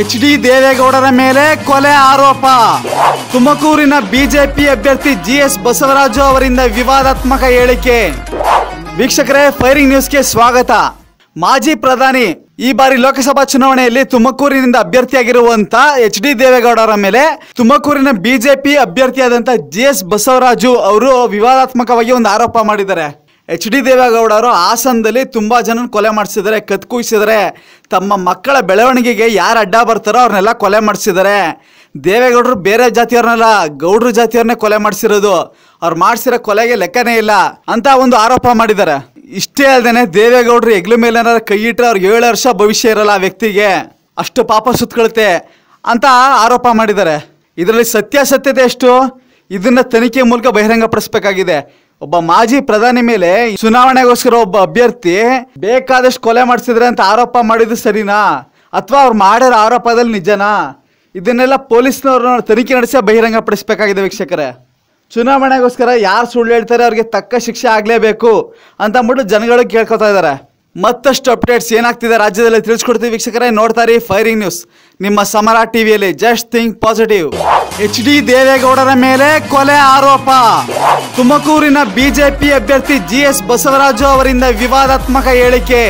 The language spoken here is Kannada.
ಎಚ್ ಡಿ ದೇವೇಗೌಡರ ಮೇಲೆ ಕೊಲೆ ಆರೋಪ. ತುಮಕೂರಿನ ಬಿಜೆಪಿ ಅಭ್ಯರ್ಥಿ ಜಿ ಎಸ್ ಬಸವರಾಜು ಅವರಿಂದ ವಿವಾದಾತ್ಮಕ ಹೇಳಿಕೆ. ವೀಕ್ಷಕರೇ, ಫೈರಿಂಗ್ ನ್ಯೂಸ್ಗೆ ಸ್ವಾಗತ. ಮಾಜಿ ಪ್ರಧಾನಿ ಈ ಬಾರಿ ಲೋಕಸಭಾ ಚುನಾವಣೆಯಲ್ಲಿ ತುಮಕೂರಿನಿಂದ ಅಭ್ಯರ್ಥಿಯಾಗಿರುವಂತ ಎಚ್ ಡಿ ದೇವೇಗೌಡರ ಮೇಲೆ ತುಮಕೂರಿನ ಬಿಜೆಪಿ ಅಭ್ಯರ್ಥಿಯಾದಂತ ಜಿ ಎಸ್ ಬಸವರಾಜು ಅವರು ವಿವಾದಾತ್ಮಕವಾಗಿ ಒಂದು ಆರೋಪ ಮಾಡಿದ್ದಾರೆ. ಎಚ್ ಡಿ ದೇವೇಗೌಡರು ಹಾಸನದಲ್ಲಿ ತುಂಬ ಜನ ಕೊಲೆ ಮಾಡಿಸಿದ್ದಾರೆ, ಕತ್ ಕುಯ್ಸಿದ್ದಾರೆ. ತಮ್ಮ ಮಕ್ಕಳ ಬೆಳವಣಿಗೆಗೆ ಯಾರು ಅಡ್ಡ ಬರ್ತಾರೋ ಅವ್ರನ್ನೆಲ್ಲ ಕೊಲೆ ಮಾಡಿಸಿದ್ದಾರೆ. ದೇವೇಗೌಡರು ಬೇರೆ ಜಾತಿಯವ್ರನ್ನೆಲ್ಲ, ಗೌಡ್ರ ಜಾತಿಯವ್ರನ್ನೇ ಕೊಲೆ ಮಾಡಿಸಿರೋದು. ಅವ್ರು ಮಾಡಿಸಿರೋ ಕೊಲೆಗೆ ಲೆಕ್ಕನೇ ಇಲ್ಲ ಅಂತ ಒಂದು ಆರೋಪ ಮಾಡಿದ್ದಾರೆ. ಇಷ್ಟೇ ಅಲ್ಲದೆ ದೇವೇಗೌಡರು ಹೆಗ್ಲು ಮೇಲೆ ಏನಾದ್ರು ಕೈ ಇಟ್ಟರೆ ಅವ್ರಿಗೆ ಏಳು ವರ್ಷ ಭವಿಷ್ಯ ಇರಲ್ಲ ಆ ವ್ಯಕ್ತಿಗೆ. ಅಷ್ಟು ಪಾಪ ಸುತ್ತಕೊಳುತ್ತೆ ಅಂತ ಆರೋಪ ಮಾಡಿದ್ದಾರೆ. ಇದರಲ್ಲಿ ಸತ್ಯಾಸತ್ಯತೆ ಎಷ್ಟು? ಇದನ್ನು ತನಿಖೆ ಮೂಲಕ ಬಹಿರಂಗಪಡಿಸಬೇಕಾಗಿದೆ ಒಬ್ಬ ಮಾಜಿ ಪ್ರಧಾನಿ ಮೇಲೆ ಚುನಾವಣೆಗೋಸ್ಕರ ಒಬ್ಬ ಅಭ್ಯರ್ಥಿ ಬೇಕಾದಷ್ಟು ಕೊಲೆ ಮಾಡಿಸಿದ್ರೆ ಅಂತ ಆರೋಪ ಮಾಡಿದ್ದು ಸರಿನಾ? ಅಥವಾ ಅವ್ರು ಮಾಡಿರೋ ಆರೋಪದಲ್ಲಿ ನಿಜನಾ? ಇದನ್ನೆಲ್ಲ ಪೊಲೀಸ್ನವ್ರು ತನಿಖೆ ನಡೆಸಿ ಬಹಿರಂಗಪಡಿಸಬೇಕಾಗಿದೆ ವೀಕ್ಷಕರೇ. ಚುನಾವಣೆಗೋಸ್ಕರ ಯಾರು ಸುಳ್ಳು ಹೇಳ್ತಾರೆ ಅವ್ರಿಗೆ ತಕ್ಕ ಶಿಕ್ಷೆ ಆಗಲೇಬೇಕು ಅಂತ ಅಂದ್ಬಿಟ್ಟು ಜನಗಳು ಕೇಳ್ಕೊತಾ ಇದ್ದಾರೆ. ಮತ್ತಷ್ಟು ಅಪ್ಡೇಟ್ಸ್ ಏನಾಗ್ತಿದೆ ರಾಜ್ಯದಲ್ಲಿ ತಿಳಿಸ್ಕೊಡ್ತೀವಿ ವೀಕ್ಷಕರೇ. ನೋಡ್ತಾರೆ ಫೈರಿಂಗ್ ನ್ಯೂಸ್. ನಿಮ್ಮ ಸಮರ ಟಿವಿಯಲ್ಲಿ just think positive. H D ದೇವೇಗೌಡರ ಮೇಲೆ ಕೊಲೆ ಆರೋಪ. ತುಮಕೂರಿನ ಬಿಜೆಪಿ ಅಭ್ಯರ್ಥಿ ಜಿ ಎಸ್ ಬಸವರಾಜು ಅವರಿಂದ ವಿವಾದಾತ್ಮಕ ಹೇಳಿಕೆ.